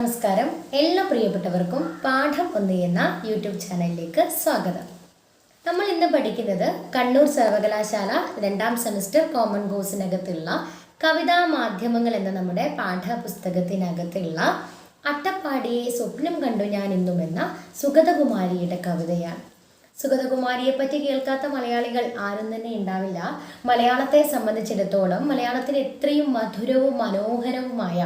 നമസ്കാരം. എല്ലാ പ്രിയപ്പെട്ടവർക്കും പാഠം ഒന്ന് എന്ന യൂട്യൂബ് ചാനലിലേക്ക് സ്വാഗതം. നമ്മൾ ഇന്ന് പഠിക്കുന്നത് കണ്ണൂർ സർവകലാശാല രണ്ടാം സെമസ്റ്റർ കോമൺ കോഴ്സിനകത്തുള്ള കവിതാ മാധ്യമങ്ങൾ എന്ന നമ്മുടെ പാഠപുസ്തകത്തിനകത്തുള്ള അട്ടപ്പാടിയെ സ്വപ്നം കണ്ടു ഞാൻ ഇന്നും എന്ന സുഗതകുമാരിയുടെ കവിതയാണ്. സുഗതകുമാരിയെ പറ്റി കേൾക്കാത്ത മലയാളികൾ ആരും തന്നെ ഉണ്ടാവില്ല. മലയാളത്തെ സംബന്ധിച്ചിടത്തോളം മലയാളത്തിന് എത്രയും മധുരവും മനോഹരവുമായ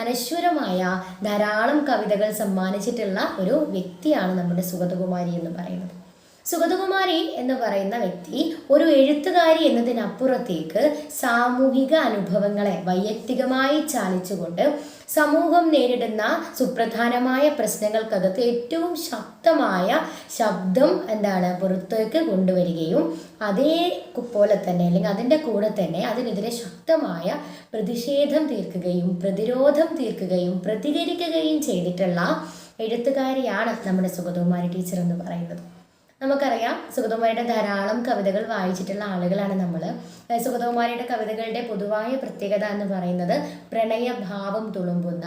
അനശ്വരമായ ധാരാളം കവിതകൾ സമ്മാനിച്ചിട്ടുള്ള ഒരു വ്യക്തിയാണ് നമ്മുടെ സുഗതകുമാരി എന്ന് പറയുന്നത്. സുഗതകുമാരി എന്ന് പറയുന്ന വ്യക്തി ഒരു എഴുത്തുകാരി എന്നതിനപ്പുറത്തേക്ക് സാമൂഹിക അനുഭവങ്ങളെ വൈയക്തികമായി ചാലിച്ചുകൊണ്ട് സമൂഹം നേരിടുന്ന സുപ്രധാനമായ പ്രശ്നങ്ങൾക്കകത്ത് ഏറ്റവും ശക്തമായ ശബ്ദം എന്താണ് പുറത്തേക്ക് കൊണ്ടുവരികയും അതേ പോലെ തന്നെ അല്ലെങ്കിൽ അതിന്റെ കൂടെ തന്നെ അതിനെതിരെ ശക്തമായ പ്രതിഷേധം തീർക്കുകയും പ്രതിരോധം തീർക്കുകയും പ്രതികരിക്കുകയും ചെയ്തിട്ടുള്ള എഴുത്തുകാരിയാണ് നമ്മുടെ സുഗതകുമാരി ടീച്ചർ എന്ന് പറയുന്നത്. നമുക്കറിയാം സുഗതകുമാരിയുടെ ധാരാളം കവിതകൾ വായിച്ചിട്ടുള്ള ആളുകളാണ് നമ്മൾ സുഗതകുമാരിയുടെ കവിതകളുടെ പൊതുവായ പ്രത്യേകത എന്ന് പറയുന്നത് പ്രണയഭാവം തുളുമ്പുന്ന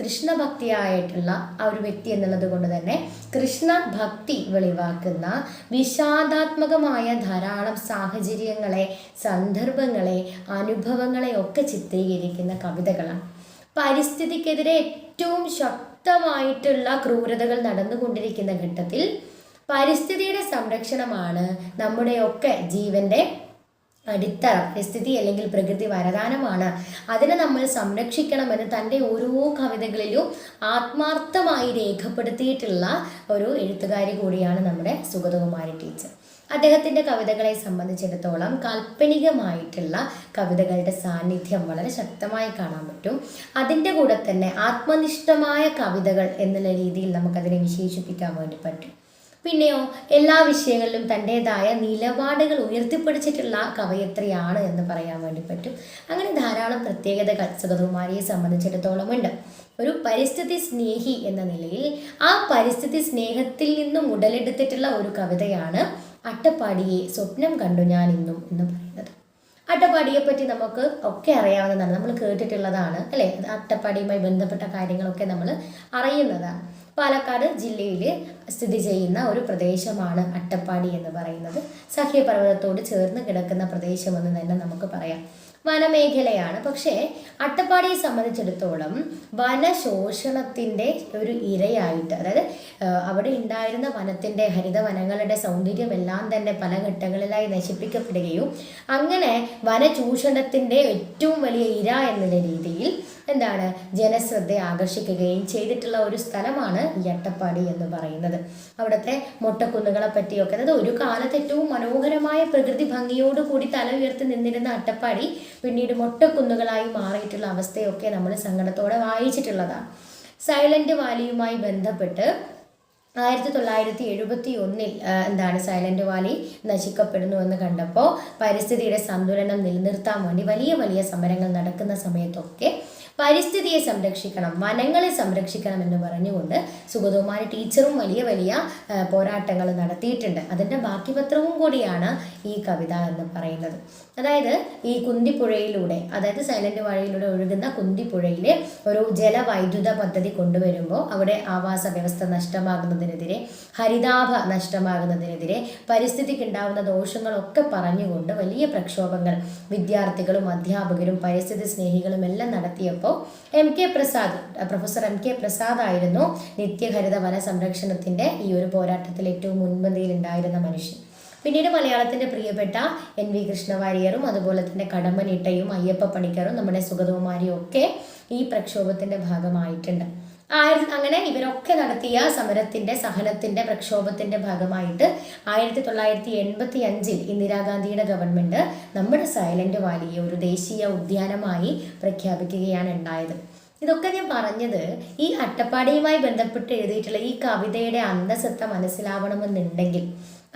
കൃഷ്ണഭക്തിയായിട്ടുള്ള ആ ഒരു വ്യക്തി എന്നുള്ളത് കൊണ്ട് തന്നെ കൃഷ്ണഭക്തി വെളിവാക്കുന്ന വിഷാദാത്മകമായ ധാരാളം സാഹചര്യങ്ങളെ സന്ദർഭങ്ങളെ അനുഭവങ്ങളെ ഒക്കെ ചിത്രീകരിക്കുന്ന കവിതകളാണ്. പരിസ്ഥിതിക്കെതിരെ ഏറ്റവും ശക്തമായിട്ടുള്ള ക്രൂരതകൾ നടന്നുകൊണ്ടിരിക്കുന്ന ഘട്ടത്തിൽ പരിസ്ഥിതിയുടെ സംരക്ഷണമാണ് നമ്മുടെയൊക്കെ ജീവന്റെ അടിത്തറ പരിസ്ഥിതി അല്ലെങ്കിൽ പ്രകൃതി വരദാനമാണ്. അതിനെ നമ്മൾ സംരക്ഷിക്കണമെന്ന് തന്റെ ഓരോ കവിതകളിലും ആത്മാർത്ഥമായി രേഖപ്പെടുത്തിയിട്ടുള്ള ഒരു എഴുത്തുകാരി കൂടിയാണ് നമ്മുടെ സുഗതകുമാരി ടീച്ചർ. അദ്ദേഹത്തിന്റെ കവിതകളെ സംബന്ധിച്ചിടത്തോളം കാൽപ്പനികമായിട്ടുള്ള കവിതകളുടെ സാന്നിധ്യം വളരെ ശക്തമായി കാണാൻ പറ്റും. അതിന്റെ കൂടെ തന്നെ ആത്മനിഷ്ഠമായ കവിതകൾ എന്നുള്ള രീതിയിൽ നമുക്കതിനെ വിശേഷിപ്പിക്കാൻ വേണ്ടി പറ്റും. പിന്നെയോ എല്ലാ വിഷയങ്ങളിലും തന്റെതായ നിലപാടുകൾ ഉയർത്തിപ്പിടിച്ചിട്ടുള്ള കവയത്രിയാണ് എന്ന് പറയാൻ വേണ്ടി പറ്റും. അങ്ങനെ ധാരാളം പ്രത്യേകതകൾ സുഗതകുമാരിയെ സംബന്ധിച്ചിടത്തോളം ഉണ്ട്. ഒരു പരിസ്ഥിതി സ്നേഹി എന്ന നിലയിൽ ആ പരിസ്ഥിതി സ്നേഹത്തിൽ നിന്നും ഉടലെടുത്തിട്ടുള്ള ഒരു കവിതയാണ് അട്ടപ്പാടിയെ സ്വപ്നം കണ്ടു ഞാൻ ഇന്നും എന്ന് പറയുന്നത്. അട്ടപ്പാടിയെ പറ്റി നമുക്ക് ഒക്കെ അറിയാവുന്നതാണ്. നമ്മൾ കേട്ടിട്ടുള്ളതാണ് അല്ലേ? അട്ടപ്പാടിയുമായി ബന്ധപ്പെട്ട കാര്യങ്ങളൊക്കെ നമ്മൾ അറിയുന്നതാണ്. പാലക്കാട് ജില്ലയിൽ സ്ഥിതി ചെയ്യുന്ന ഒരു പ്രദേശമാണ് അട്ടപ്പാടി എന്ന് പറയുന്നത്. സഹ്യപർവതത്തോട് ചേർന്ന് കിടക്കുന്ന പ്രദേശമെന്ന് തന്നെ നമുക്ക് പറയാം. വനമേഖലയാണ്. പക്ഷേ അട്ടപ്പാടിയെ സംബന്ധിച്ചിടത്തോളം വനശോഷണത്തിന്റെ ഒരു ഇരയായിട്ട് അതായത് അവിടെ ഉണ്ടായിരുന്ന വനത്തിന്റെ ഹരിതവനങ്ങളുടെ സൗന്ദര്യമെല്ലാം തന്നെ പല ഘട്ടങ്ങളിലായി നശിപ്പിക്കപ്പെടുകയും അങ്ങനെ വനചൂഷണത്തിന്റെ ഏറ്റവും വലിയ ഇര എന്നുള്ള രീതിയിൽ എന്താണ് ജനശ്രദ്ധ ആകർഷിക്കുകയും ചെയ്തിട്ടുള്ള ഒരു സ്ഥലമാണ് ഈ അട്ടപ്പാടി എന്ന് പറയുന്നത്. അവിടുത്തെ മൊട്ടക്കുന്നുകളെ പറ്റിയൊക്കെ അതായത് ഒരു കാലത്ത് ഏറ്റവും മനോഹരമായ പ്രകൃതി ഭംഗിയോടുകൂടി തല ഉയർത്തി നിന്നിരുന്ന അട്ടപ്പാടി പിന്നീട് മൊട്ടക്കുന്നുകളായി മാറിയിട്ടുള്ള അവസ്ഥയൊക്കെ നമ്മൾ സങ്കടത്തോടെ വായിച്ചിട്ടുള്ളതാണ് സൈലന്റ് വാലിയുമായി ബന്ധപ്പെട്ട് ആയിരത്തി തൊള്ളായിരത്തി എഴുപത്തി ഒന്നിൽ എന്താണ് സൈലന്റ് വാലി നശിക്കപ്പെടുന്നു എന്ന് കണ്ടപ്പോൾ പരിസ്ഥിതിയുടെ സന്തുലനം നിലനിർത്താൻ വേണ്ടി വലിയ വലിയ സമരങ്ങൾ നടക്കുന്ന സമയത്തൊക്കെ പരിസ്ഥിതിയെ സംരക്ഷിക്കണം വനങ്ങളെ സംരക്ഷിക്കണം എന്ന് പറഞ്ഞുകൊണ്ട് സുഗതകുമാരി ടീച്ചറും വലിയ വലിയ പോരാട്ടങ്ങൾ നടത്തിയിട്ടുണ്ട്. അതിന്റെ ബാക്കി പത്രവും കൂടിയാണ് ഈ കവിത എന്ന് പറയുന്നത്. അതായത് ഈ കുന്തിപ്പുഴയിലൂടെ അതായത് സൈലന്റ് വാഴയിലൂടെ ഒഴുകുന്ന കുന്തിപ്പുഴയിലെ ഒരു ജലവൈദ്യുത പദ്ധതി കൊണ്ടുവരുമ്പോൾ അവിടെ ആവാസ വ്യവസ്ഥ നഷ്ടമാകുന്നതിനെതിരെ ഹരിതാഭ നഷ്ടമാകുന്നതിനെതിരെ പരിസ്ഥിതിക്ക് ഉണ്ടാകുന്ന ദോഷങ്ങളൊക്കെ പറഞ്ഞുകൊണ്ട് വലിയ പ്രക്ഷോഭങ്ങൾ വിദ്യാർത്ഥികളും അധ്യാപകരും പരിസ്ഥിതി സ്നേഹികളും എല്ലാം നടത്തിയപ്പോൾ M K Prasad professor M K Prasad ആയിരുന്നു നിത്യഹരിത വന സംരക്ഷണത്തിന്റെ ഈ ഒരു പോരാട്ടത്തിൽ ഏറ്റവും മുൻപന്തിയിൽ ഉണ്ടായിരുന്ന മനുഷ്യൻ. പിന്നീട് മലയാളത്തിന്റെ പ്രിയപ്പെട്ട എൻ വി കൃഷ്ണവാര്യറും അതുപോലെ തന്നെ കടമ്പനിട്ടയും അയ്യപ്പ പണിക്കറും നമ്മുടെ സുഗതകുമാരിയും ഒക്കെ ഈ പ്രക്ഷോഭത്തിന്റെ ഭാഗമായിട്ടുണ്ട്. ആയിരത്തി അങ്ങനെ ഇവരൊക്കെ നടത്തിയ സമരത്തിന്റെ സഹനത്തിന്റെ പ്രക്ഷോഭത്തിന്റെ ഭാഗമായിട്ട് ആയിരത്തി തൊള്ളായിരത്തി എൺപത്തി അഞ്ചിൽ ഇന്ദിരാഗാന്ധിയുടെ ഗവൺമെന്റ് നമ്മുടെ സൈലന്റ് വാലിയെ ഒരു ദേശീയ ഉദ്യാനമായി പ്രഖ്യാപിക്കുകയാണ് ഉണ്ടായത്. ഇതൊക്കെ ഞാൻ പറഞ്ഞത് ഈ അട്ടപ്പാടിയുമായി ബന്ധപ്പെട്ട് എഴുതിയിട്ടുള്ള ഈ കവിതയുടെ അന്തസത്ത മനസ്സിലാവണമെന്നുണ്ടെങ്കിൽ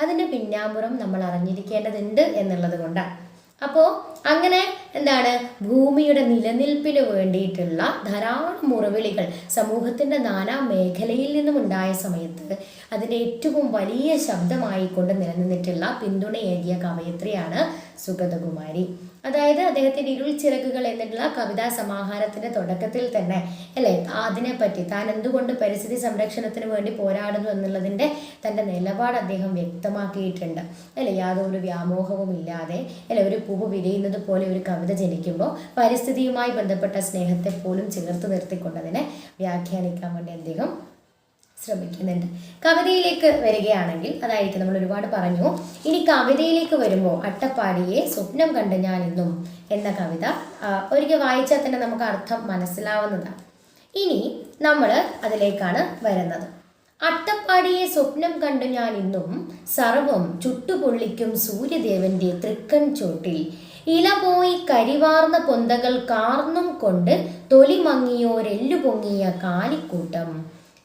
അതിന്റെ പിന്നാമ്പുറം നമ്മൾ അറിഞ്ഞിരിക്കേണ്ടതുണ്ട് എന്നുള്ളത് കൊണ്ടാണ്. അപ്പോൾ അങ്ങനെ എന്താണ്? ഭൂമിയുടെ നിലനിൽപ്പിന് വേണ്ടിയിട്ടുള്ള ധാരാളം മുറവിളികൾ സമൂഹത്തിന്റെ നാനാ മേഖലയിൽ നിന്നും ഉണ്ടായ സമയത്ത് അതിന്റെ ഏറ്റവും വലിയ ശബ്ദമായിക്കൊണ്ട് നിലനിന്നിട്ടുള്ള പിന്തുണയേകിയ കവയത്രിയാണ് സുഗതകുമാരി. അതായത് അദ്ദേഹത്തിന്റെ ഇരുൾ ചിറകുകൾ എന്നുള്ള കവിതാ സമാഹാരത്തിന്റെ തുടക്കത്തിൽ തന്നെ അല്ലേ? അതിനെപ്പറ്റി താൻ എന്തുകൊണ്ട് പരിസ്ഥിതി സംരക്ഷണത്തിന് വേണ്ടി പോരാടുന്നു എന്നുള്ളതിന്റെ തന്റെ നിലപാട് അദ്ദേഹം വ്യക്തമാക്കിയിട്ടുണ്ട്. അല്ലെ? യാതൊരു വ്യാമോഹവും ഇല്ലാതെ അല്ലെ? ഒരു പൂവ് വിരിയുന്നത് പോലെ ഒരു കവിത ജനിക്കുമ്പോൾ പരിസ്ഥിതിയുമായി ബന്ധപ്പെട്ട സ്നേഹത്തെ പോലും ചേർത്ത് നിർത്തിക്കൊണ്ടതിനെ വ്യാഖ്യാനിക്കാൻ വേണ്ടി അദ്ദേഹം ശ്രമിക്കുന്നുണ്ട്. കവിതയിലേക്ക് വരികയാണെങ്കിൽ അതായിരിക്കും നമ്മൾ ഒരുപാട് പറഞ്ഞു ഇനി കവിതയിലേക്ക് വരുമ്പോൾ അട്ടപ്പാടിയെ സ്വപ്നം കണ്ട് ഞാൻ ഇന്നും എന്ന കവിത ഒരിക്കൽ വായിച്ചാൽ തന്നെ നമുക്ക് അർത്ഥം മനസ്സിലാവുന്നതാണ്. ഇനി നമ്മൾ അതിലേക്കാണ് വരുന്നത്. അട്ടപ്പാടിയെ സ്വപ്നം കണ്ടു ഞാൻ ഇന്നും സർവം ചുട്ടുപൊള്ളിക്കും സൂര്യദേവന്റെ തൃക്കൺ ചോട്ടിൽ ഇല പോയി കരിവാർന്ന പൊന്തകൾ കാർന്നും കൊണ്ട് തൊലി മങ്ങിയോരെല്ലു പൊങ്ങിയ കാലിക്കൂട്ടം.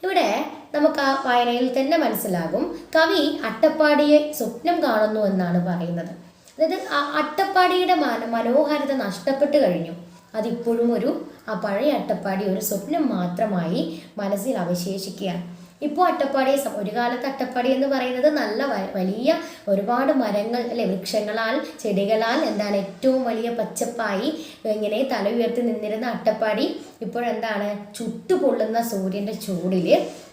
ഇവിടെ നമുക്ക് ആ വായനയിൽ തന്നെ മനസ്സിലാകും. കവി അട്ടപ്പാടിയെ സ്വപ്നം കാണുന്നു എന്നാണ് പറയുന്നത്. അതായത് അട്ടപ്പാടിയുടെ മന മനോഹാരിത നഷ്ടപ്പെട്ടു കഴിഞ്ഞു. അതിപ്പോഴും ഒരു ആ പഴയ അട്ടപ്പാടി ഒരു സ്വപ്നം മാത്രമായി മനസ്സിൽ അവശേഷിക്കുകയാണ്. ഇപ്പോൾ അട്ടപ്പാടിയെ ഒരു കാലത്ത് അട്ടപ്പാടി എന്ന് പറയുന്നത് നല്ല വലിയ ഒരുപാട് മരങ്ങൾ അല്ലെ വൃക്ഷങ്ങളാൽ ചെടികളാൽ എന്താണ് ഏറ്റവും വലിയ പച്ചപ്പായി ഇങ്ങനെ തല ഉയർത്തി നിന്നിരുന്ന അട്ടപ്പാടി. ഇപ്പോഴെന്താണ്? ചുട്ടുപൊള്ളുന്ന സൂര്യന്റെ ചൂടിൽ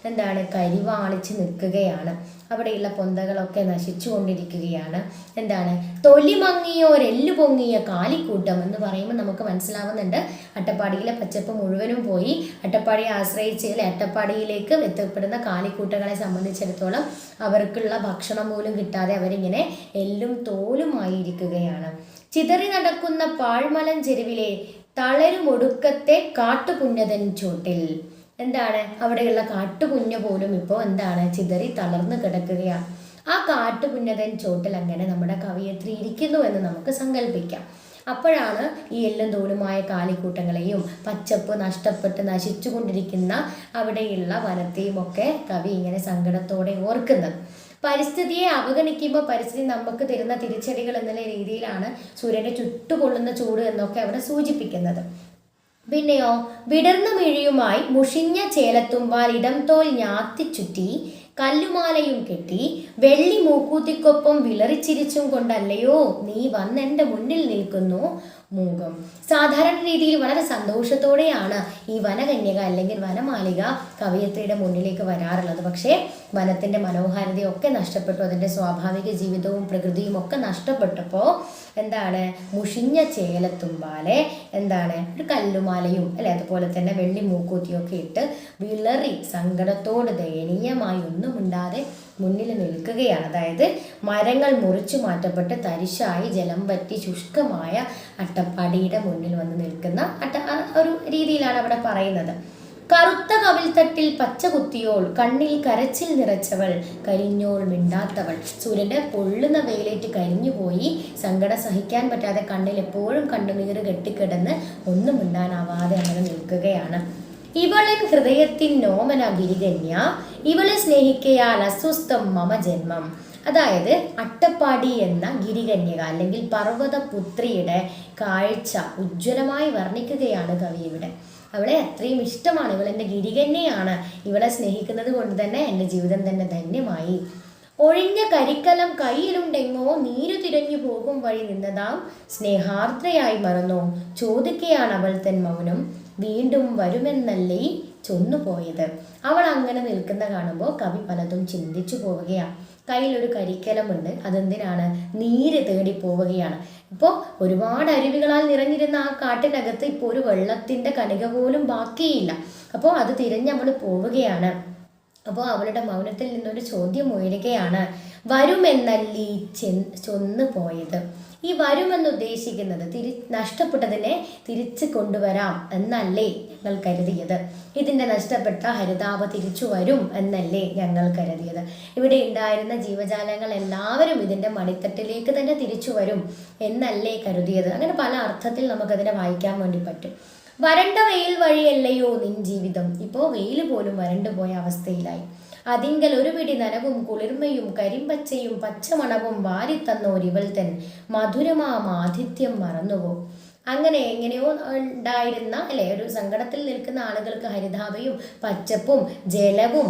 എന്താണ്? കരിവാളിച്ച് നിൽക്കുകയാണ്. അവിടെയുള്ള പൊന്തകളൊക്കെ നശിച്ചുകൊണ്ടിരിക്കുകയാണ്. എന്താണ്? തൊലി മങ്ങിയോരെല്ലു പൊങ്ങിയ കാലിക്കൂട്ടം എന്ന് പറയുമ്പോൾ നമുക്ക് മനസ്സിലാവുന്നുണ്ട്. അട്ടപ്പാടിയിലെ പച്ചപ്പ് മുഴുവനും പോയി അട്ടപ്പാടിയെ ആശ്രയിച്ച് അല്ലെ അട്ടപ്പാടിയിലേക്ക് എത്തപ്പെടുന്ന കാലിക്കൂട്ടങ്ങളെ സംബന്ധിച്ചിടത്തോളം അവർക്കുള്ള ഭക്ഷണം പോലും കിട്ടാതെ അവരിങ്ങനെ എല്ലും തോലുമായിരിക്കുകയാണ്. ചിതറി നടക്കുന്ന പാഴ്മലൻ ചെരുവിലെ തളരുമൊടുക്കത്തെ കാട്ടുപുണ്യതൻ ചൂട്ടിൽ എന്താണ്? അവിടെയുള്ള കാട്ടുപുഞ്ഞ പോലും ഇപ്പോൾ എന്താണ്? ചിതറി തളർന്നു കിടക്കുകയാണ് ആ കാട്ടുപുണ്യതൻ ചോട്ടിൽ അങ്ങനെ നമ്മുടെ കവിയത്രി ഇരിക്കുന്നു എന്ന് നമുക്ക് സങ്കല്പിക്കാം അപ്പോഴാണ് ഈ എല്ലും തോലുമായ കാലിക്കൂട്ടങ്ങളെയും പച്ചപ്പ് നഷ്ടപ്പെട്ട് നശിച്ചുകൊണ്ടിരിക്കുന്ന അവിടെയുള്ള വനത്തെയും ഒക്കെ കവി ഇങ്ങനെ സങ്കടത്തോടെ ഓർക്കുന്നത്. പരിസ്ഥിതിയെ അവഗണിക്കുമ്പോൾ പരിസ്ഥിതി നമുക്ക് തരുന്ന തിരിച്ചടികൾ എന്നുള്ള രീതിയിലാണ് സൂര്യന്റെ ചുട്ടുപൊള്ളുന്ന ചൂട് എന്നൊക്കെ അവിടെ സൂചിപ്പിക്കുന്നത്. പിന്നെയോ വിടർന്ന മിഴിയുമായി മുഷിഞ്ഞ ചേലത്തുമ്പാൽ ഇടം തോൽ ഞാത്തിച്ചുറ്റി കല്ലുമാലയും കെട്ടി വെള്ളി മൂക്കൂത്തിക്കൊപ്പം വിളറിച്ചിരിച്ചും കൊണ്ടല്ലയോ നീ വന്നെന്റെ മുന്നിൽ നിൽക്കുന്നു മൂകം. സാധാരണ രീതിയിൽ വളരെ സന്തോഷത്തോടെയാണ് ഈ വനകന്യക അല്ലെങ്കിൽ വനമാലിക കവയത്രിയുടെ മുന്നിലേക്ക് വരാറുള്ളത്. പക്ഷേ വനത്തിന്റെ മനോഹാരിതയൊക്കെ നഷ്ടപ്പെട്ടു. അതിന്റെ സ്വാഭാവിക ജീവിതവും പ്രകൃതിയും ഒക്കെ നഷ്ടപ്പെട്ടപ്പോൾ എന്താണ്? മുഷിഞ്ഞ ചേലത്തുമ്പാലെ എന്താണ്? ഒരു കല്ലുമാലയും അല്ലെ? അതുപോലെ തന്നെ വെള്ളി മൂക്കൂത്തിയൊക്കെ ഇട്ട് വിളറി സങ്കടത്തോട് ദയനീയമായി ഒന്നും ഉണ്ടാതെ മുന്നിൽ നിൽക്കുകയാണ്. അതായത് മരങ്ങൾ മുറിച്ചു മാറ്റപ്പെട്ട് തരിശായി ജലം വറ്റി ശുഷ്കമായ അട്ടപ്പാടിയുടെ മുന്നിൽ വന്ന് നിൽക്കുന്ന അട്ട ഒരു രീതിയിലാണ് അവിടെ പറയുന്നത്. കറുത്ത കവിൽത്തട്ടിൽ പച്ച കുത്തിയോൾ കണ്ണിൽ കരച്ചിൽ നിറച്ചവൾ കരിഞ്ഞോൾ മിണ്ടാത്തവൾ. സൂര്യന്റെ പൊള്ളുന്ന വെയിലേറ്റ് കരിഞ്ഞുപോയി സങ്കടം സഹിക്കാൻ പറ്റാതെ കണ്ണിൽ എപ്പോഴും കണ്ണുനീർ കെട്ടിക്കിടന്ന് ഒന്നും മിണ്ടാനാവാതെ അങ്ങനെ നിൽക്കുകയാണ്. ഇവളിൻ ഹൃദയത്തിൻ നോമന ഗിരികന്യ ഇവളെ സ്നേഹിക്കയാൽ അസ്വസ്ഥം മമ ജന്മം. അതായത് അട്ടപ്പാടി എന്ന ഗിരികന്യക അല്ലെങ്കിൽ പർവതപുത്രിയുടെ കാഴ്ച ഉജ്ജ്വലമായി വർണിക്കുകയാണ് കവി ഇവിടെ. അവളെ അത്രയും ഇഷ്ടമാണ്. ഇവൾ എന്റെ തന്നെയാണ് ഇവളെ സ്നേഹിക്കുന്നത് കൊണ്ട് തന്നെ എന്റെ ജീവിതം തന്നെ ധന്യമായി. ഒഴിഞ്ഞ കരിക്കലം കയ്യിലുണ്ടെങ്ങോ നീരു തിരഞ്ഞു പോകും വഴി നിന്നതാം സ്നേഹാർദ്രയായി മറന്നു. ചോദിക്കുകയാണ് അവൾ തൻ മൗനം. വീണ്ടും വരുമെന്നല്ലേ ചൊന്നുപോയത്. അവൾ അങ്ങനെ നിൽക്കുന്ന കാണുമ്പോൾ കവി പലതും ചിന്തിച്ചു പോവുകയാണ് കയ്യിൽ ഒരു കരിക്കലമുണ്ട്. അതെന്തിനാണ്? നീര് തേടി പോവുകയാണ്. ഇപ്പോൾ ഒരുപാട് അരുവികളാൽ നിറഞ്ഞിരുന്ന ആ കാട്ടിനകത്ത് ഇപ്പോൾ ഒരു വെള്ളത്തിന്റെ കണിക പോലും ബാക്കിയില്ല. അപ്പോൾ അത് തിരഞ്ഞ് നമ്മൾ പോവുകയാണ്. അപ്പോൾ അവളുടെ മൗനത്തിൽ നിന്നൊരു ചോദ്യം ഉയരുകയാണ്. വരുമെന്നല്ലീ ചെ ചൊന്നു പോയത് ഈ വരുമെന്ന് ഉദ്ദേശിക്കുന്നത് തിരി നഷ്ടപ്പെട്ടതിനെ തിരിച്ചു കൊണ്ടുവരാം എന്നല്ലേ ഞങ്ങൾ കരുതിയത്. ഇതിന്റെ നഷ്ടപ്പെട്ട ഹരിതാപ തിരിച്ചു വരും എന്നല്ലേ ഞങ്ങൾ കരുതിയത്. ഇവിടെ ഉണ്ടായിരുന്ന ജീവജാലങ്ങൾ എല്ലാവരും ഇതിന്റെ മണിത്തട്ടിലേക്ക് തന്നെ തിരിച്ചു വരും എന്നല്ലേ കരുതിയത്. അങ്ങനെ പല അർത്ഥത്തിൽ നമുക്കതിനെ വായിക്കാൻ വേണ്ടി പറ്റും. വരണ്ട വെയിൽ വഴിയല്ലയോ നിൻ ജീവിതം? ഇപ്പോൾ വെയിൽ പോലും വരണ്ടുപോയ അവസ്ഥയിലായി. അതിങ്കൽ ഒരു പിടി നരവും കുളിർമയും കരിമ്പച്ചയും പച്ചമണവും വാരിത്തന്നോരിവൾ തൻ മധുരമാം ആതിഥ്യം മറന്നുവോ. അങ്ങനെ എങ്ങനെയോ ഉണ്ടായിരുന്ന അല്ലെ ഒരു സങ്കടത്തിൽ നിൽക്കുന്ന ആളുകൾക്ക് ഹരിതാപയും പച്ചപ്പും ജലവും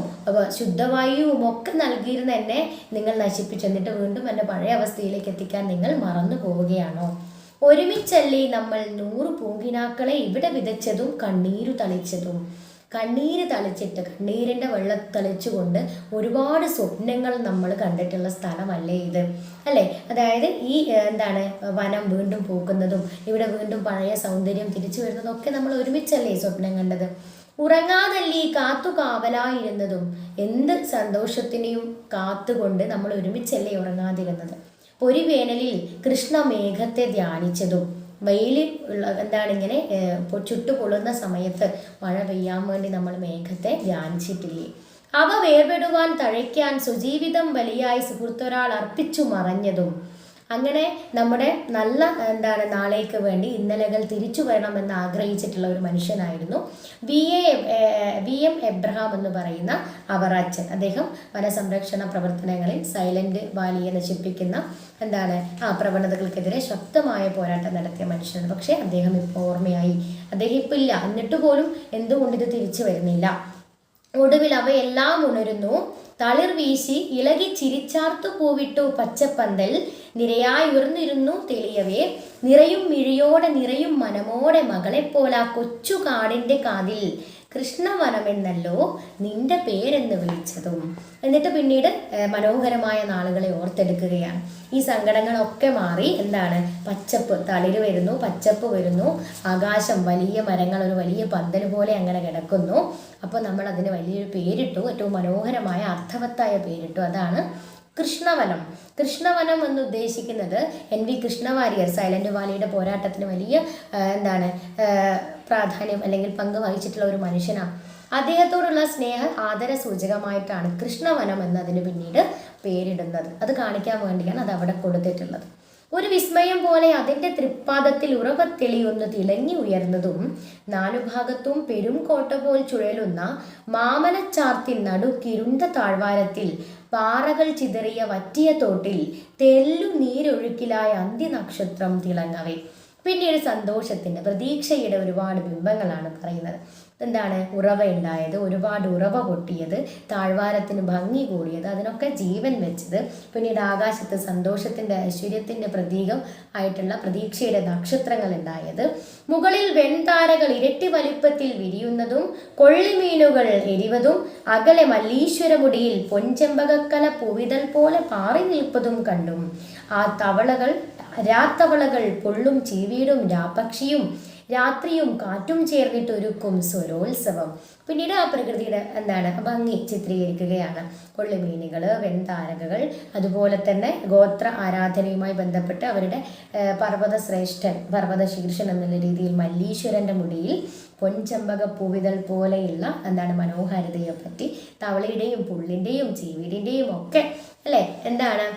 ശുദ്ധവായുവും ഒക്കെ നൽകിയിരുന്ന എന്നെ നിങ്ങൾ നശിപ്പിച്ചു. എന്നിട്ട് വീണ്ടും എന്റെ പഴയ അവസ്ഥയിലേക്ക് എത്തിക്കാൻ നിങ്ങൾ മറന്നു പോവുകയാണോ? ഒരുമിച്ചല്ലേ നമ്മൾ നൂറ് പൂങ്കിനാക്കളെ ഇവിടെ വിതച്ചതും കണ്ണീരു തളിച്ചതും. കണ്ണീര് തളിച്ചിട്ട് കണ്ണീരിന്റെ വെള്ളം തളിച്ചുകൊണ്ട് ഒരുപാട് സ്വപ്നങ്ങൾ നമ്മൾ കണ്ടിട്ടുള്ള സ്ഥലമല്ലേ ഇത്. അല്ലേ? അതായത് ഈ എന്താണ് വനം വീണ്ടും പൂക്കുന്നതും ഇവിടെ വീണ്ടും പഴയ സൗന്ദര്യം തിരിച്ചു വരുന്നതും ഒക്കെ നമ്മൾ ഒരുമിച്ചല്ലേ സ്വപ്നം കണ്ടത്? ഉറങ്ങാതല്ലി കാത്തു കാവലായിരുന്നതും? എന്ത് സന്തോഷത്തിനെയും കാത്തുകൊണ്ട് നമ്മൾ ഒരുമിച്ചല്ലേ ഉറങ്ങാതിരുന്നത്? ഒരു വേനലിൽ കൃഷ്ണമേഘത്തെ ധ്യാനിച്ചതും വെയിൽ ഉള്ള എന്താണ് ഇങ്ങനെ ചുട്ടുപൊള്ളുന്ന ചുട്ടു പൊള്ളുന്ന സമയത്ത് മഴ പെയ്യാൻ വേണ്ടി നമ്മൾ മേഘത്തെ ധ്യാനിച്ചിട്ടില്ലേ? അവ വേർപെടുവാൻ തഴയ്ക്കാൻ സുജീവിതം ബലിയായി സുഹൃത്തൊരാൾ അർപ്പിച്ചു മറഞ്ഞതും അങ്ങനെ നമ്മുടെ നല്ല എന്താണ് നാളേക്ക് വേണ്ടി ഇന്നലകൾ തിരിച്ചു വരണമെന്ന് ആഗ്രഹിച്ചിട്ടുള്ള ഒരു മനുഷ്യനായിരുന്നു. V A V M Abraham എന്ന് പറയുന്ന അവർ അച്ഛൻ. അദ്ദേഹം വനസംരക്ഷണ പ്രവർത്തനങ്ങളിൽ സൈലന്റ് വാലിയെ നശിപ്പിക്കുന്ന എന്താണ് ആ പ്രവണതകൾക്കെതിരെ ശക്തമായ പോരാട്ടം നടത്തിയ മനുഷ്യനാണ്. പക്ഷേ അദ്ദേഹം ഇപ്പോൾ ഓർമ്മയായി. അദ്ദേഹം ഇപ്പം ഇല്ല. എന്നിട്ട് പോലും എന്തുകൊണ്ട് ഇത് തിരിച്ചു വരുന്നില്ല? ഒടുവിൽ അവയെല്ലാം ഉണരുന്നു. തളിർ വീശി ഇളകി ചിരിച്ചാർത്തു പൂവിട്ടു പച്ചപ്പന്തൽ. നിരയായി ഉയർന്നിരുന്നു തെളിയവേ. നിറയും മിഴിയോടെ നിറയും മനമോടെ മകളെ പോലാ കൊച്ചു കാടിന്റെ കാതിൽ കൃഷ്ണവനമെന്നല്ലോ നിന്റെ പേരെന്ന് വിളിച്ചതും. എന്നിട്ട് പിന്നീട് മനോഹരമായ നാളുകളെ ഓർത്തെടുക്കുകയാണ്. ഈ സങ്കടങ്ങളൊക്കെ മാറി എന്താണ്? പച്ചപ്പ് തളിര് വരുന്നു പച്ചപ്പ് വരുന്നു. ആകാശം വലിയ മരങ്ങൾ ഒരു വലിയ പന്തൽ പോലെ അങ്ങനെ കിടക്കുന്നു. അപ്പോൾ നമ്മൾ അതിന് വലിയൊരു പേരിട്ടു ഏറ്റവും മനോഹരമായ അർത്ഥവത്തായ പേരിട്ടു. അതാണ് കൃഷ്ണവനം. കൃഷ്ണവനം എന്ന് ഉദ്ദേശിക്കുന്നത് എൻ വി കൃഷ്ണവാര്യർ സൈലന്റ് വാലിയുടെ പോരാട്ടത്തിന് വലിയ എന്താണ് പ്രാധാന്യം അല്ലെങ്കിൽ പങ്ക് വഹിച്ചിട്ടുള്ള ഒരു മനുഷ്യനാണ്. അദ്ദേഹത്തോടുള്ള സ്നേഹ ആദര സൂചകമായിട്ടാണ് കൃഷ്ണവനം എന്നതിന് പിന്നീട് പേരിടുന്നത്. അത് കാണിക്കാൻ വേണ്ടിയാണ് അത് അവിടെ കൊടുത്തിട്ടുള്ളത്. ഒരു വിസ്മയം പോലെ അതിന്റെ തൃപ്പാദത്തിൽ ഉറവത്തെളിയൊന്ന് തിളങ്ങി ഉയർന്നതും. നാലുഭാഗത്തും പെരും കോട്ട പോൽ ചുഴലുന്ന മാമലച്ചാർത്തിൻ നടുക്കിരുണ്ട താഴ്വാരത്തിൽ പാറകൾ ചിതറിയ വറ്റിയ തോട്ടിൽ തെല്ലു നീരൊഴുക്കിലായ അന്ത്യനക്ഷത്രം തിളങ്ങവേ. പിന്നീട് സന്തോഷത്തിന്റെ പ്രതീക്ഷയുടെ ഒരുപാട് ബിംബങ്ങളാണ് പറയുന്നത്. എന്താണ് ഉറവ ഉണ്ടായത് ഒരുപാട് ഉറവ പൊട്ടിയത് താഴ്വാരത്തിന് ഭംഗി കൂടിയത് അതിനൊക്കെ ജീവൻ വെച്ചത്. പിന്നീട് ആകാശത്ത് സന്തോഷത്തിന്റെ ഐശ്വര്യത്തിന്റെ പ്രതീകം ആയിട്ടുള്ള പ്രതീക്ഷയുടെ നക്ഷത്രങ്ങൾ ഉണ്ടായത്. മുകളിൽ വെൺതാരകൾ ഇരട്ടി വലിപ്പത്തിൽ വിരിയുന്നതും കൊള്ളിമീനുകൾ എരിവതും അകലെ മല്ലീശ്വരമുടിയിൽ പൊൻചെമ്പകക്കല പൂവിതൽ പോലെ പാറി നിൽപ്പതും കണ്ടും. ആ തവളകൾ രാത്തവളകൾ പൊള്ളും ചീവീടും രാപക്ഷിയും രാത്രിയും കാറ്റും ചേർന്നിട്ട് ഒരുക്കും സ്വരോത്സവം. പിന്നീട് ആ പ്രകൃതിയുടെ എന്താണ് ഭംഗി ചിത്രീകരിക്കുകയാണ്. കൊള്ളിമീനുകൾ വെൺതാരകകൾ അതുപോലെ തന്നെ ഗോത്ര ആരാധനയുമായി ബന്ധപ്പെട്ട് അവരുടെ പർവത ശ്രേഷ്ഠൻ പർവത ശീർഷൻ എന്നുള്ള രീതിയിൽ മല്ലീശ്വരന്റെ മുടിയിൽ പൊൻചമ്പക പൂവിതൾ പോലെയുള്ള എന്താണ് മനോഹാരിതയെ പറ്റി തവളയുടെയും പുള്ളിന്റെയും ചീവീടിന്റെയും ഒക്കെ അല്ലേ? എന്താണ്?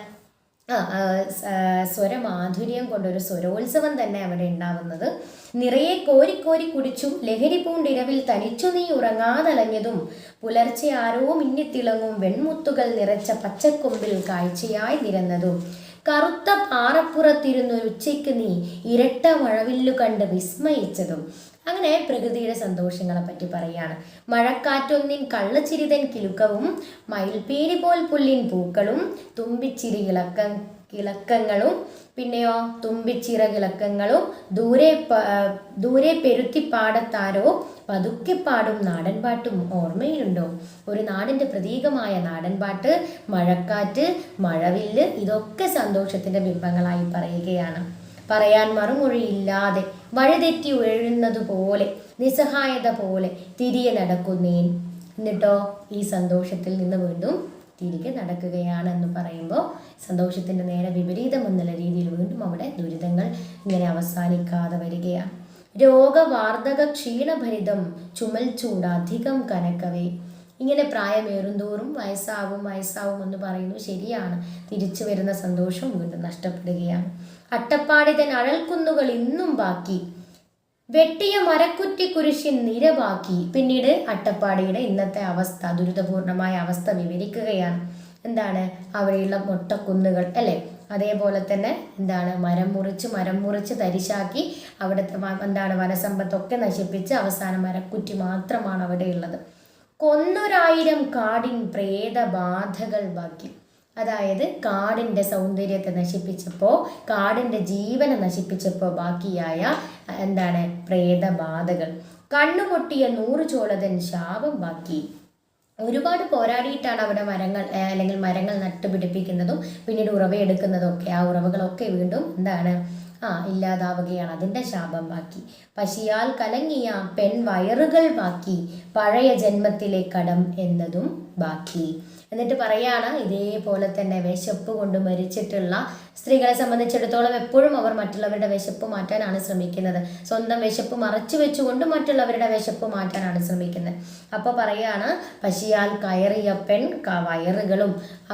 സ്വരമാധുര്യം കൊണ്ടൊരു സ്വരോത്സവം തന്നെ അവിടെ ഉണ്ടാവുന്നത്. നിറയെ കോരിക്കോരി കുടിച്ചും ലഹരി പൂണ്ടിരവിൽ തനിച്ചു നീ ഉറങ്ങാതലഞ്ഞതും പുലർച്ചെ ആരോ മിന്നിത്തിളങ്ങും വെൺമുത്തുകൾ നിറച്ച പച്ചക്കൊമ്പിൽ കാഴ്ചയായി നിരന്നതും. കറുത്ത പാറപ്പുറത്തിരുന്നൊരു ഉച്ചയ്ക്ക് നീ ഇരട്ട മഴവില്ലു കണ്ട് വിസ്മയിച്ചതും. അങ്ങനെ പ്രകൃതിയുടെ സന്തോഷങ്ങളെ പറ്റി പറയാണ്. മഴക്കാറ്റൊന്നിൻ കള്ളച്ചിരിതൻ കിലുക്കവും മയിൽപീലി പോൽ പുല്ലിൻ പൂക്കളും തുമ്പിച്ചിരി കിളക്ക കിളക്കങ്ങളും പിന്നെയോ തുമ്പിച്ചിറ കിളക്കങ്ങളും ദൂരെ ദൂരെ ദൂരെ പെരുത്തിപ്പാടത്താരോ പതുക്കെ പാടും നാടൻപാട്ടും ഓർമ്മയിലുണ്ടോ? ഒരു നാടിന്റെ പ്രതീകമായ നാടൻപാട്ട് മഴക്കാറ്റ് മഴവില്ല് ഇതൊക്കെ സന്തോഷത്തിന്റെ ബിംബങ്ങളായി പറയുകയാണ്. പറയാൻ മറുമൊഴിയില്ലാതെ വഴിതെറ്റി ഉഴഴുന്നത് പോലെ നിസ്സഹായത പോലെ തിരികെ നടക്കുന്നേൻ. എന്നിട്ടോ ഈ സന്തോഷത്തിൽ നിന്ന് വീണ്ടും തിരികെ നടക്കുകയാണ് എന്ന് പറയുമ്പോൾ സന്തോഷത്തിന്റെ നേരെ വിപരീതം എന്നുള്ള രീതിയിൽ വീണ്ടും അവിടെ ദുരിതങ്ങൾ ഇങ്ങനെ അവസാനിക്കാതെ വരികയാണ് രോഗവാർദ്ധക ക്ഷീണഭരിതം ചുമൽ ചൂട് അധികം കനക്കവേ. ഇങ്ങനെ പ്രായമേറുന്തോറും വയസ്സാവും വയസ്സാവും എന്ന് പറയുന്നു ശരിയാണ്. തിരിച്ചു വരുന്ന സന്തോഷം വീണ്ടും നഷ്ടപ്പെടുകയാണ്. അട്ടപ്പാടിതൻ അഴൽക്കുന്നുകൾ ഇന്നും ബാക്കി വെട്ടിയ മരക്കുറ്റി കുരിശിൻ നിരവാക്കി. പിന്നീട് അട്ടപ്പാടിയുടെ ഇന്നത്തെ അവസ്ഥ ദുരിതപൂർണമായ അവസ്ഥ വിവരിക്കുകയാണ്. എന്താണ്? അവിടെയുള്ള മൊട്ടക്കുന്നുകൾ അല്ലേ? അതേപോലെ തന്നെ എന്താണ്? മരം മുറിച്ച് മരം മുറിച്ച് തരിശാക്കി അവിടുത്തെ എന്താണ്? വനസമ്പത്തൊക്കെ നശിപ്പിച്ച് അവസാന മരക്കുറ്റി മാത്രമാണ് അവിടെയുള്ളത്. കൊന്നൊരായിരം കാടിൻ പ്രേതബാധകൾ ബാക്കി. അതായത് കാടിന്റെ സൗന്ദര്യത്തെ നശിപ്പിച്ചപ്പോൾ കാടിന്റെ ജീവനെ നശിപ്പിച്ചപ്പോൾ ബാക്കിയായ എന്താണ് പ്രേതബാധകൾ. കണ്ണുപൊട്ടിയ നൂറ് ചോളതൻ ശാപം ബാക്കി. ഒരുപാട് പോരാടിയിട്ടാണ് അവിടെ മരങ്ങൾ അല്ലെങ്കിൽ മരങ്ങൾ നട്ടുപിടിപ്പിക്കുന്നതും പിന്നീട് ഉറവയെടുക്കുന്നതും ഒക്കെ ആ ഉറവകളൊക്കെ വീണ്ടും എന്താണ് ആ ഇല്ലാതാവുകയാണ്. അതിന്റെ ശാപം ബാക്കി. പശിയാൽ കലങ്ങിയ പെൺ വയറുകൾ ബാക്കി. പഴയ ജന്മത്തിലെ കടം എന്നതും ബാക്കി. എന്നിട്ട് പറയാണ് ഇതേപോലെ തന്നെ വിശപ്പ് കൊണ്ട് മരിച്ചിട്ടുള്ള സ്ത്രീകളെ സംബന്ധിച്ചിടത്തോളം എപ്പോഴും അവർ മറ്റുള്ളവരുടെ വിശപ്പ് മാറ്റാനാണ് ശ്രമിക്കുന്നത്. സ്വന്തം വിശപ്പ് മറച്ചു വെച്ചുകൊണ്ട് മറ്റുള്ളവരുടെ വിശപ്പ് മാറ്റാനാണ് ശ്രമിക്കുന്നത്. അപ്പോൾ പറയാണ് പശിയാൽ കയറിയ പെൺ വയറുകളും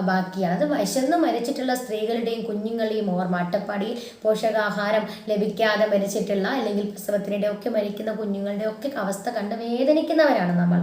ബാക്കിയാണ്. അത് വിശന്ന് മരിച്ചിട്ടുള്ള സ്ത്രീകളുടെയും കുഞ്ഞുങ്ങളുടെയും ഓർ അട്ടപ്പാടിയിൽ പോഷകാഹാരം ലഭിക്കാതെ മരിച്ചിട്ടുള്ള അല്ലെങ്കിൽ പ്രസവത്തിനിടെ ഒക്കെ മരിക്കുന്ന കുഞ്ഞുങ്ങളുടെ ഒക്കെ അവസ്ഥ കണ്ട് വേദനിക്കുന്നവരാണ് നമ്മൾ.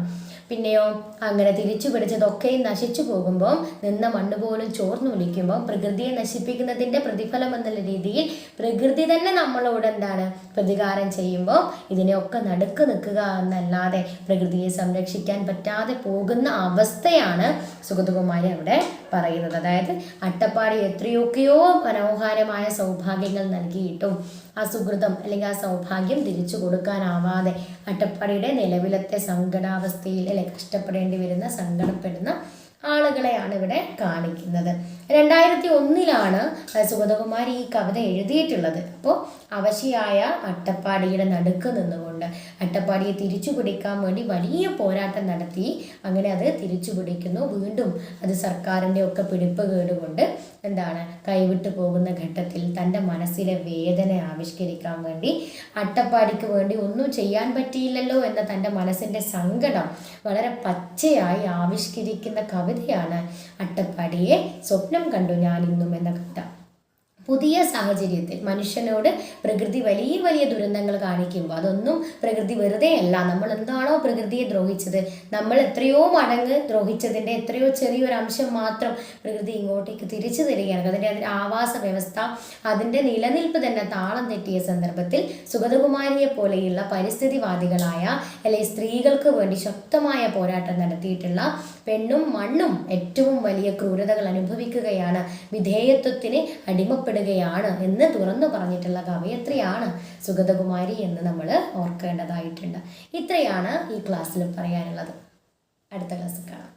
പിന്നെയോ അങ്ങനെ തിരിച്ചു പിടിച്ചതൊക്കെയും നശിച്ചു പോകുമ്പോൾ നിന്ന മണ്ണ് പോലും ചോർന്നു വിളിക്കുമ്പോൾ പ്രകൃതിയെ നശിപ്പിക്കുന്നതിന്റെ പ്രതിഫലം എന്നുള്ള രീതിയിൽ പ്രകൃതി തന്നെ നമ്മളോട് എന്താണ് പ്രതികാരം ചെയ്യുമ്പോൾ ഇതിനെയൊക്കെ നടുക്ക് നിൽക്കുക എന്നല്ലാതെ പ്രകൃതിയെ സംരക്ഷിക്കാൻ പറ്റാതെ പോകുന്ന അവസ്ഥയാണ് സുഗതകുമാരി അവിടെ പറയുന്നത്. അതായത് അട്ടപ്പാടി എത്രയൊക്കെയോ മനോഹരമായ സൗഭാഗ്യങ്ങൾ നൽകിയിട്ടും ആ സുഹൃതം അല്ലെങ്കിൽ ആ സൗഭാഗ്യം തിരിച്ചു കൊടുക്കാനാവാതെ അട്ടപ്പാടിയുടെ നിലവിലത്തെ സങ്കടാവസ്ഥയിൽ അല്ലെ കഷ്ടപ്പെടേണ്ടി വരുന്ന സങ്കടപ്പെടുന്ന ആളുകളെയാണ് ഇവിടെ കാണിക്കുന്നത്. രണ്ടായിരത്തി ഒന്നിലാണ് സുഗതകുമാരി ഈ കവിത എഴുതിയിട്ടുള്ളത്. അപ്പോൾ അവശിയായ അട്ടപ്പാടിയുടെ നടുക്ക് നിന്നുകൊണ്ട് അട്ടപ്പാടിയെ തിരിച്ചു പിടിക്കാൻ വേണ്ടി വലിയ പോരാട്ടം നടത്തി. അങ്ങനെ അത് തിരിച്ചു പിടിക്കുന്നു വീണ്ടും അത് സർക്കാരിന്റെ ഒക്കെ പിടിപ്പ് കേടുകൊണ്ട് എന്താണ് കൈവിട്ടു പോകുന്ന ഘട്ടത്തിൽ തന്റെ മനസ്സിലെ വേദന ആവിഷ്കരിക്കാൻ വേണ്ടി അട്ടപ്പാടിക്ക് വേണ്ടി ഒന്നും ചെയ്യാൻ പറ്റിയില്ലല്ലോ എന്ന തന്റെ മനസ്സിന്റെ സങ്കടം വളരെ പച്ചയായി ആവിഷ്കരിക്കുന്ന കവിതയാണ് അട്ടപ്പാടിയെ സ്വപ്നം കണ്ടു ഞാൻ ഇന്നും എന്ന കവിത പുതിയ സാഹചര്യത്തിൽ മനുഷ്യനോട് പ്രകൃതി വലിയ വലിയ ദുരന്തങ്ങൾ കാണിക്കുമ്പോൾ അതൊന്നും പ്രകൃതി വെറുതെ അല്ല. നമ്മൾ എന്താണോ പ്രകൃതിയെ ദ്രോഹിച്ചത്. നമ്മൾ എത്രയോ മടങ്ങ് ദ്രോഹിച്ചതിന്റെ എത്രയോ ചെറിയൊരു അംശം മാത്രം പ്രകൃതി ഇങ്ങോട്ടേക്ക് തിരിച്ചു തരികയാണ്. അതിന്റെ അതിന്റെ ആവാസ വ്യവസ്ഥ അതിന്റെ നിലനിൽപ്പ് തന്നെ താളം തെറ്റിയ സന്ദർഭത്തിൽ സുഗതകുമാരിയെ പോലെയുള്ള പരിസ്ഥിതിവാദികളായ അല്ലെങ്കിൽ സ്ത്രീകൾക്ക് വേണ്ടി ശക്തമായ പോരാട്ടം നടത്തിയിട്ടുള്ള പെണ്ണും മണ്ണും ഏറ്റവും വലിയ ക്രൂരതകൾ അനുഭവിക്കുകയാണ് വിധേയത്വത്തിന് അടിമപ്പെടുകയാണ് എന്ന് തുറന്നു പറഞ്ഞിട്ടുള്ള കവയത്രിയാണ് സുഗതകുമാരി എന്ന് നമ്മൾ ഓർക്കേണ്ടതായിട്ടുണ്ട്. ഇത്രയാണ് ഈ ക്ലാസ്സിൽ പറയാനുള്ളത്. അടുത്ത ക്ലാസ് കാണാം.